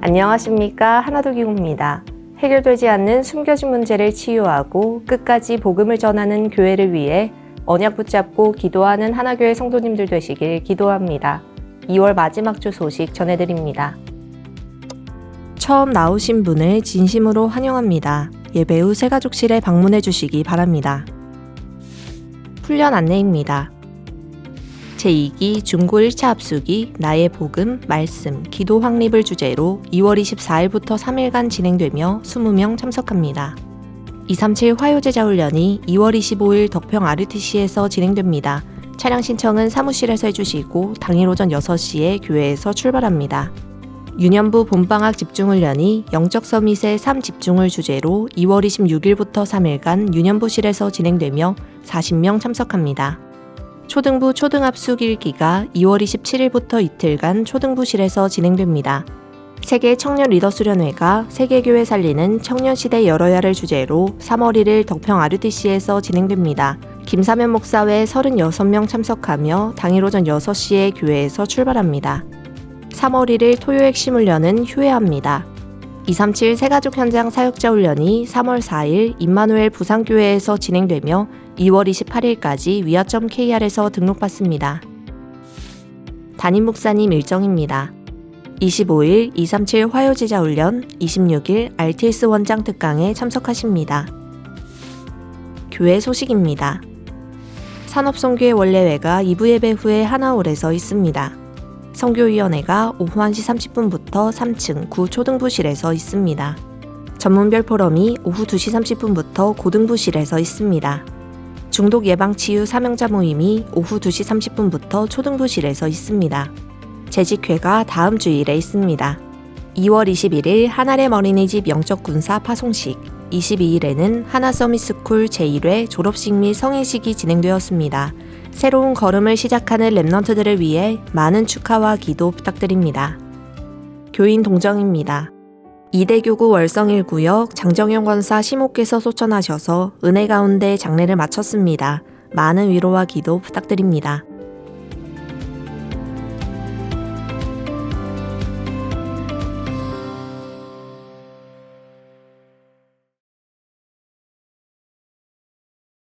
안녕하십니까 하나도기호입니다. 해결되지 않는 숨겨진 문제를 치유하고 끝까지 복음을 전하는 교회를 위해 언약 붙잡고 기도하는 하나교회 성도님들 되시길 기도합니다. 2월 마지막 주 소식 전해드립니다. 처음 나오신 분을 진심으로 환영합니다. 예배 후 새가족실에 방문해 주시기 바랍니다. 훈련 안내입니다. 제2기 중고 1차 합숙이 나의 복음, 말씀, 기도 확립을 주제로 2월 24일부터 3일간 진행되며 20명 참석합니다. 237 화요제자 훈련이 2월 25일 덕평 RUTC에서 진행됩니다. 차량 신청은 사무실에서 해주시고 당일 오전 6시에 교회에서 출발합니다. 유년부 봄방학 집중훈련이 영적 서밋의 3 집중을 주제로 2월 26일부터 3일간 유년부실에서 진행되며 40명 참석합니다. 초등부 초등합숙 1기가 2월 27일부터 이틀간 초등부실에서 진행됩니다. 세계 청년 리더 수련회가 세계교회 살리는 청년시대 열어야 를 주제로 3월 1일 덕평 RUTC에서 진행됩니다. 김사면 목사 외 36명 참석하며 당일 오전 6시에 교회에서 출발합니다. 3월 1일 토요 핵심 훈련은 휴회합니다. 237 새가족 현장 사역자 훈련이 3월 4일 임마누엘 부산교회에서 진행되며 2월 28일까지 위아.kr에서 등록받습니다. 담임 목사님 일정입니다. 25일 237 화요제자 훈련, 26일 RTS 원장 특강에 참석하십니다. 교회 소식입니다. 산업선교회 원래회가 2부 예배 후에 하나홀에서 있습니다. 선교위원회가 오후 1시 30분부터 3층 구초등부실에서 있습니다. 전문별 포럼이 오후 2시 30분부터 고등부실에서 있습니다. 중독 예방 치유 사명자 모임이 오후 2시 30분부터 초등부실에서 있습니다. 재직회가 다음 주일에 있습니다. 2월 21일 하나의 어린이집 영적 군사 파송식, 22일에는 하나 서밋스쿨 제1회 졸업식 및 성인식이 진행되었습니다. 새로운 걸음을 시작하는 랩넌트들을 위해 많은 축하와 기도 부탁드립니다. 교인 동정입니다. 이대교구 월성 1구역 장정영 권사 심옥께서 소천하셔서 은혜 가운데 장례를 마쳤습니다. 많은 위로와 기도 부탁드립니다.